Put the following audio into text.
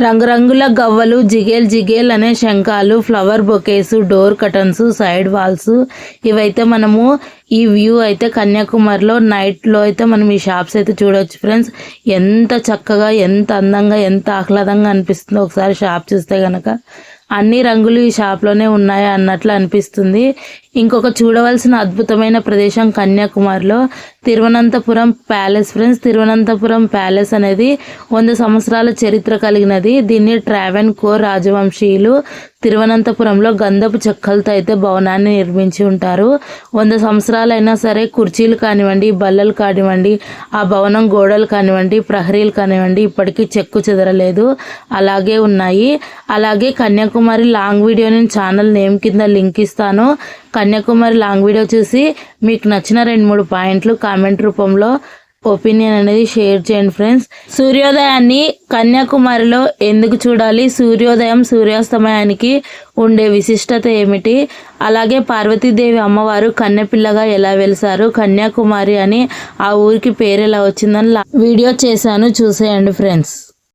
రంగురంగుల గవ్వలు జిగేల్ జిగేల్ అనే శంఖాలు flower bouquets door curtains side walls. ఇవైతే మనము ఈ వ్యూ అయితే కన్యాకుమారిలో నైట్లో అయితే మనం ఈ షాప్స్ అయితే చూడొచ్చు ఫ్రెండ్స్. ఎంత చక్కగా ఎంత అందంగా ఎంత ఆహ్లాదంగా అనిపిస్తుందో ఒకసారి షాప్ చూస్తే కనుక అన్ని రంగులు ఈ షాప్లోనే ఉన్నాయి అన్నట్లు అనిపిస్తుంది. ఇంకొక చూడవలసిన అద్భుతమైన ప్రదేశం కన్యాకుమారిలో Thiruvananthapuram palace friends. Thiruvananthapuram palace అనేది వంద సంవత్సరాల చరిత్ర కలిగినది. దీన్ని ట్రావెన్ కోర్ రాజవంశీయులు తిరువనంతపురంలో గంధపు చెక్కలతో అయితే భవనాన్ని నిర్మించి ఉంటారు. వంద సంవత్సరాలైనా సరే కుర్చీలు కానివ్వండి బల్లలు కానివ్వండి ఆ భవనం గోడలు కానివ్వండి ప్రహరీలు కానివ్వండి ఇప్పటికీ చెక్కు చెదరలేదు. అలాగే ఉన్నాయి. అలాగే కన్యాకుమారి లాంగ్ వీడియో నేను ఛానల్ నేమ్ కింద లింక్ ఇస్తాను. కన్యాకుమారి లాంగ్ వీడియో చూసి మీకు నచ్చిన రెండు మూడు పాయింట్లు కామెంట్ రూపంలో ఒపీనియన్ అనేది షేర్ చేయండి ఫ్రెండ్స్. సూర్యోదయాన్ని కన్యాకుమారిలో ఎందుకు చూడాలి? సూర్యోదయం సూర్యాస్తమయానికి ఉండే విశిష్టత ఏమిటి? అలాగే పార్వతీదేవి అమ్మవారు కన్నెపిల్లగా ఎలా వెలిసారు? కన్యాకుమారి అని ఆ ఊరికి పేరు ఎలా వచ్చిందని లా- వీడియో చేశాను. చూసేయండి ఫ్రెండ్స్.